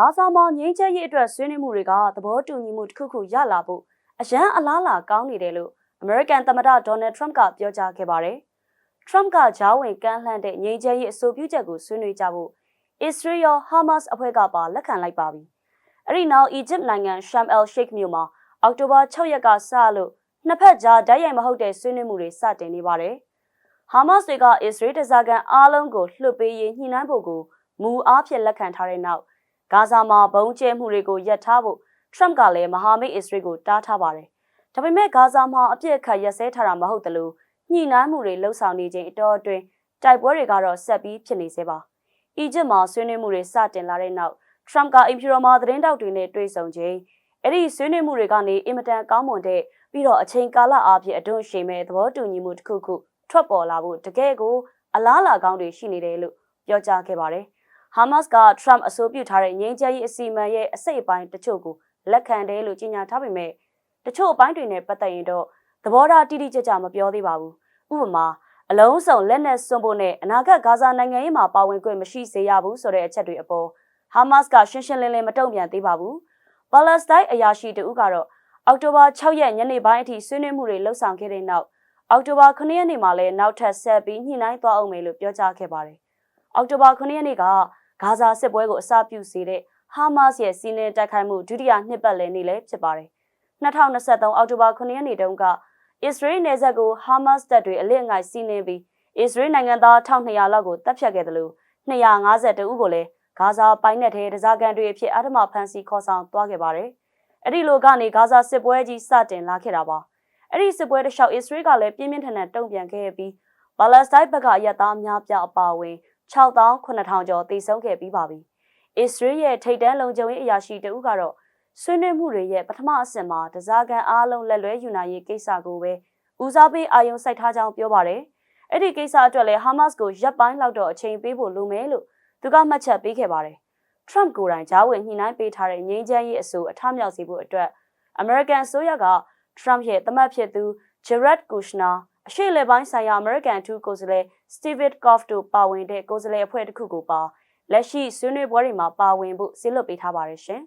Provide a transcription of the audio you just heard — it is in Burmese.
ဂါဇာမှာငြိမ်းချမ်းရေးအတွက်ဆွေးနွေးမှုတွေကသဘောတူညီမှုတစ်ခုခုရလာဖို့အရန်အလားလာကောင်းနေတယ်လို့အမေရိကန်သမ္မတဒေါ်နယ်ထရမ့်ကပြောကြားခဲ့ပါတယ်။ထရမ့်ကဂျားဝင်ကမ်းလှမ်းတဲ့ငြိမ်းချမ်းရေးအဆိုပြုချက်ကိုဆွေးနွေးကြဖို့အစ္စရေးရောဟာမတ်စ်အဖွဲ့ကပါလက်ခံလိုက်ပါပြီ။အဲ့ဒီနောက်အီဂျစ်နိုင်ငံရှမ်အယ်ရှိတ်မြို့မှာအောက်တိုဘာ6ရက်ကစလို့နှစ်ဖက်ကြားဓာတ်ရိုက်မဟုတ်တဲ့ဆွေးနွေးမှုတွေစတင်နေပါတယ်။ဟာမတ်စ်တွေကအစ္စရေးတစားကန်အားလုံးကိုလွှတ်ပေးရေးညှိနှိုင်းဖို့ကိုမူအားဖြင့်လက်ခံထားတဲ့နောက် ဂါဇာမှာဘုံကျဲမှုတွေကိုရပ်ထားဖို့ထရမ့်ကလည်းမဟာမိတ်အစ္စရေးကိုတားထားပါတယ်။ဒါပေမဲ့ဂါဇာမှာအပြစ်အခတ်ရက်စဲထားတာမဟုတ်တလို့ညှိနှိုင်းမှုတွေလှုပ်ဆောင်နေချိန်အတော်အတွင်းတိုက်ပွဲတွေကတော့ဆက်ပြီးဖြစ်နေသေးပါ။အီဂျစ်မှာဆွေးနွေးမှုတွေစတင်လာတဲ့နောက်ထရမ့်ကအင်ဖြူရောမှာသတင်းတောက်တွေနဲ့တွေ့ဆုံချိန်အဲ့ဒီဆွေးနွေးမှုတွေကနေအင်မတန်ကောင်းမွန်တဲ့ပြီးတော့အချိန်ကာလအားဖြင့်အတွန်းရှိမဲ့သဘောတူညီမှုတစ်ခုခုထွက်ပေါ်လာဖို့တကယ်ကိုအလားလာကောင်းတွေရှိနေတယ်လို့ပြောကြားခဲ့ပါတယ်။ ဟာမတ်စ်ကထရမ့်အဆိုပြုထားတဲ့ငြိမ်းချမ်းရေးအစီအမံရဲ့အစိတ်အပိုင်းတချို့ကိုလက်ခံတယ်လို့ကြေညာထားပေမဲ့တချို့အပိုင်းတွေနဲ့ပတ်သက်ရင်တော့သဘောထားတိတိကျကျမပြောသေးပါဘူး။ဥပမာအလုံးစုံလက်နက်စွန့်ဖို့နဲ့အနာဂတ်ဂါဇာနိုင်ငံရေးမှာပါဝင်ခွင့်မရှိစေရဘူးဆိုတဲ့အချက်တွေအပေါ်ဟာမတ်စ်ကရှင်းရှင်းလင်းလင်းမတုံ့ပြန်သေးပါဘူး။ပါလက်စတိုင်းအရာရှိတဦးကတော့အောက်တိုဘာ6ရက်ညနေပိုင်းအထိဆွေးနွေးမှုတွေလှုပ်ဆောင်ခဲ့တဲ့နောက်အောက်တိုဘာ9ရက်နေ့မှာလည်းနောက်ထပ်ဆက်ပြီးညှိနှိုင်းသွားအောင်မယ်လို့ပြောကြားခဲ့ပါတယ်။အောက်တိုဘာ9ရက်နေ့က ဂါဇာစစ်ပွဲကိုအစပြုစေတဲ့ဟာမတ်စ်ရဲ့စီးနင်းတိုက်ခိုက်မှုဒုတိယနှစ်ပတ်လည်နေ့လည်းဖြစ်ပါတယ်။2023အောက်တိုဘာ9ရက်နေ့တုန်းကအစ္စရေးနယ်စပ်ကိုဟာမတ်စ်တပ်တွေအလစ်အငိုက်စီးနင်းပြီးအစ္စရေးနိုင်ငံသား1200လောက်ကိုတပ်ဖြတ်ခဲ့တယ်လို့252ဦးကိုလည်းဂါဇာပိုင်းနယ်ထဲဒဇာကန်တွေအဖြစ်အထမဖန်စီခေါ်ဆောင်သွားခဲ့ပါတယ်။အဲ့ဒီလိုကနေဂါဇာစစ်ပွဲကြီးစတင်လာခဲ့တာပါ။အဲ့ဒီစစ်ပွဲတစ်လျှောက်အစ္စရေးကလည်းပြင်းပြင်းထန်ထန်တုံ့ပြန်ခဲ့ပြီးပါလက်စတိုင်းဘက်ကအရသားအများပြအပါအဝင် 6900ကျော်တိစုံခဲ့ပြီးပါပြီ။အစ္စရေးရဲ့ထိတ်တန်းလုံခြုံရေးအရာရှိတဦးကတော့ဆွေးနွေးမှုတွေရဲ့ပထမအဆင့်မှာတစားကန်အားလုံးလက်လွဲယူနိုင်ရေးကိစ္စကိုပဲဦးစားပေးအာရုံစိုက်ထားကြောင်းပြောပါတယ်။အဲ့ဒီကိစ္စအတွက်လည်းဟာမတ်စ်ကိုရပ်ပိုင်းလောက်တော့အချိန်ပေးဖို့လိုမယ်လို့သူကမှတ်ချက်ပေးခဲ့ပါတယ်။ Trump ကိုယ်တိုင်ဂျားဝင်ညှိနှိုင်းပေးထားတဲ့ငြိမ်းချမ်းရေးအဆိုအထမြောက်စေဖို့အတွက် American အစိုးရက Trump ရဲ့သမတ်ဖြစ်သူ Jared Kushner အရှိလေပိုင်းဆိုင်ရာ American အထူးကိုယ်စားလှယ် Steve Koff တို့ပါဝင်တဲ့ကိုယ်စားလှယ်အဖွဲ့တစ်ခုကိုပါလက်ရှိဆွေးနွေးပွဲတွေမှာပါဝင်ဖို့ဆီလွတ်ပေးထားပါတယ်ရှင်